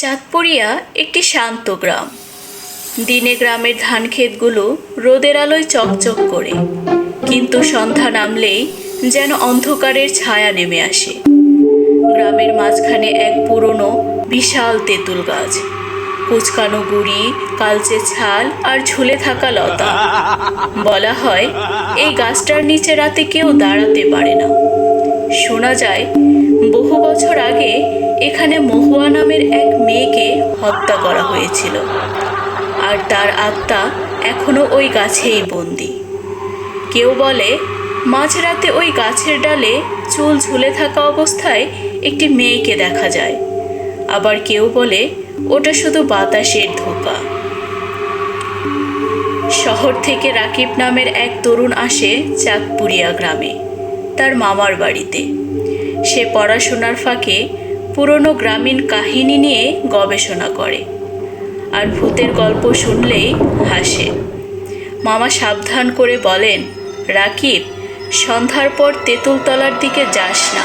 চাঁদপুরিয়া একটি শান্ত গ্রাম। দিনে গ্রামের ধান ক্ষেতগুলো রোদের আলোয় চকচক করে। কিন্তু সন্ধ্যা নামলেই যেন অন্ধকারের ছায়া নেমে আসে। গ্রামের মাঝখানে এক পুরনো, বিশাল তেঁতুল গাছ। কুচকানো গুড়ি, কালচে ছাল আর ঝুলে থাকা লতা। বলা হয়, এই গাছটার নিচে রাতে কেউ দাঁড়াতে পারে না। শোনা যায় বহু বছর আগে এখানে মহুয়া নামের এক মেয়েকে হত্যা করা হয়েছিল। আর তার আত্মা এখনও ওই গাছেই বন্দি। কেউ বলে, মাঝরাতে ওই গাছের ডালে চুল ঝুলে থাকা অবস্থায় একটি মেয়েকে দেখা যায়। আবার কেউ বলে, ওটা শুধু বাতাসের ধোকা। শহর থেকে রাকিব নামের এক তরুণ আসে চাঁদপুরিয়া গ্রামে, তার মামার বাড়িতে। সে পড়াশোনার ফাঁকে পুরনো গ্রামীণ কাহিনী নিয়ে গবেষণা করে। আর ভূতের গল্প শুনলেই হাসে। মামা সাবধান করে বলেন, রাকিব, সন্ধ্যার পর তেঁতুলতলার দিকে যাস না।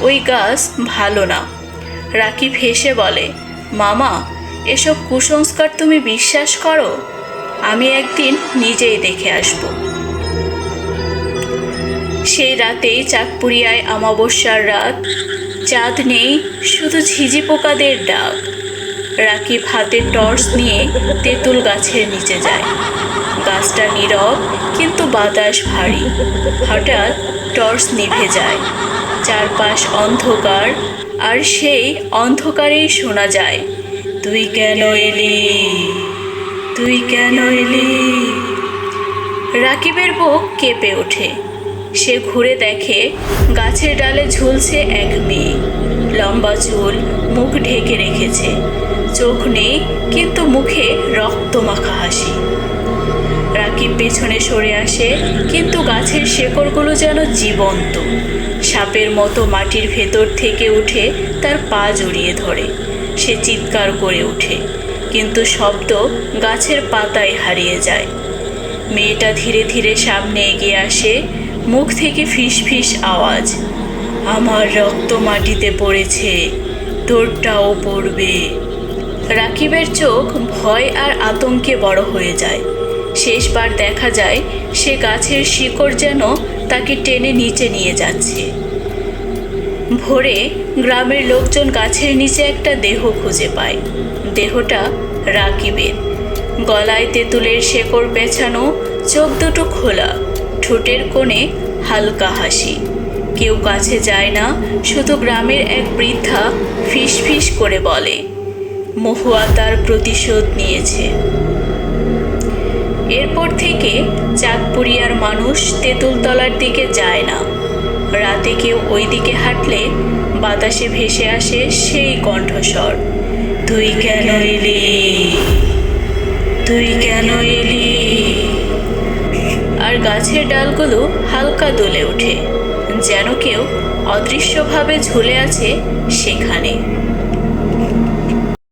ওই গাছ ভালো না। রাকিব হেসে বলে, মামা, এসব কুসংস্কার তুমি বিশ্বাস করো? আমি একদিন নিজেই দেখে আসব। সেই রাতেই চাঁদপুরিয়ায় অমাবস্যার রাত। চাঁদ নেই, শুধু ঝিঝি পোকাদের ডাক। রাকিব হাতে টর্চ নিয়ে তেঁতুল গাছের নিচে যায়। গাছটা নীরব, কিন্তু বাতাস ভারী। হঠাৎ টর্চ নিভে যায়। চারপাশ অন্ধকার, আর সেই অন্ধকারেই শোনা যায়, তুই কেন এলি? তুই কেন এলি? রাকিবের বুক কেঁপে ওঠে। সে ঘুরে দেখে গাছের ডালে ঝুলছে এক মেয়ে। লম্বা চুল, মুখ ঢেকে রেখেছে। চোখ নেই, কিন্তু মুখে রক্ত মাখা হাসি। রাকিব পেছনে সরে আসে, কিন্তু গাছের শেকড়গুলো যেন জীবন্ত। সাপের মতো মাটির ভেতর থেকে উঠে তার পা জড়িয়ে ধরে। সে চিৎকার করে ওঠে, কিন্তু শব্দ গাছের পাতায় হারিয়ে যায়। মেয়েটা ধীরে ধীরে সামনে এগিয়ে আসে মুখ থেকে ফিস ফিস আওয়াজ। আমার রক্ত মাটিতে পড়েছে তোরটাও পড়বে। রাকিবের চোখ ভয় আর আতঙ্কে বড় হয়ে যায়। শেষবার দেখা যায়, সে গাছের শিকড় যেন তাকে টেনে নিচে নিয়ে যাচ্ছে। ভোরে গ্রামের লোকজন গাছের নিচে একটা দেহ খুঁজে পায়। দেহটা রাকিবের। গলায় তেঁতুলের শেকড় পেছানো, চোখ দুটো খোলা। ঠোঁটের কোণে হালকা হাসি। কেউ কাছে যায় না, শুধু গ্রামের এক বৃদ্ধা ফিস করে বলে, মহুয়া তার প্রতিশোধ নিয়েছে। এরপর থেকে চাঁদপুরিয়ার মানুষ তেঁতুলতলার দিকে যায় না। রাতে কেউ ওই দিকে হাঁটলে বাতাসে ভেসে আসে সেই কণ্ঠস্বর, তুই কেন এলি? তুই কেন এলি? আর গাছের ডালগুলো হালকা দুলে ওঠে যেন কেউ অদৃশ্যভাবে ঝুলে আছে সেখানে।